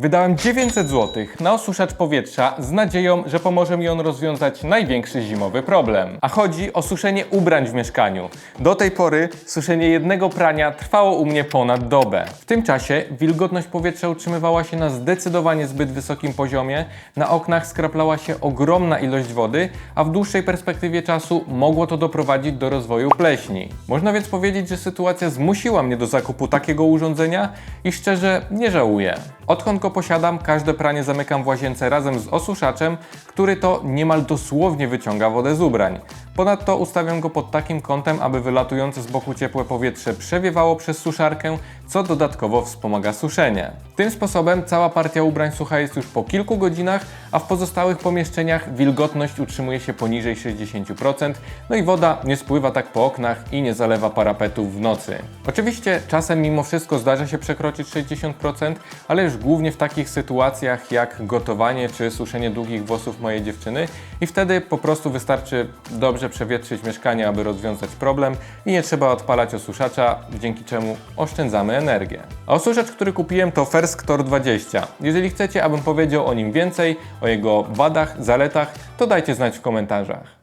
Wydałem 900 zł na osuszacz powietrza z nadzieją, że pomoże mi on rozwiązać największy zimowy problem. A chodzi o suszenie ubrań w mieszkaniu. Do tej pory suszenie jednego prania trwało u mnie ponad dobę. W tym czasie wilgotność powietrza utrzymywała się na zdecydowanie zbyt wysokim poziomie, na oknach skraplała się ogromna ilość wody, a w dłuższej perspektywie czasu mogło to doprowadzić do rozwoju pleśni. Można więc powiedzieć, że sytuacja zmusiła mnie do zakupu takiego urządzenia i szczerze nie żałuję. Odkąd go posiadam, każde pranie zamykam w łazience razem z osuszaczem, który to niemal dosłownie wyciąga wodę z ubrań. Ponadto ustawiam go pod takim kątem, aby wylatujące z boku ciepłe powietrze przewiewało przez suszarkę, co dodatkowo wspomaga suszenie. Tym sposobem cała partia ubrań sucha jest już po kilku godzinach, a w pozostałych pomieszczeniach wilgotność utrzymuje się poniżej 60%, no i woda nie spływa tak po oknach i nie zalewa parapetów w nocy. Oczywiście czasem mimo wszystko zdarza się przekroczyć 60%, ale już głównie w takich sytuacjach jak gotowanie czy suszenie długich włosów mojej dziewczyny i wtedy po prostu wystarczy dobrze przewietrzyć mieszkanie, aby rozwiązać problem i nie trzeba odpalać osuszacza, dzięki czemu oszczędzamy energię. A osuszacz, który kupiłem to Fersk Tor 20. Jeżeli chcecie, abym powiedział o nim więcej, o jego wadach, zaletach, to dajcie znać w komentarzach.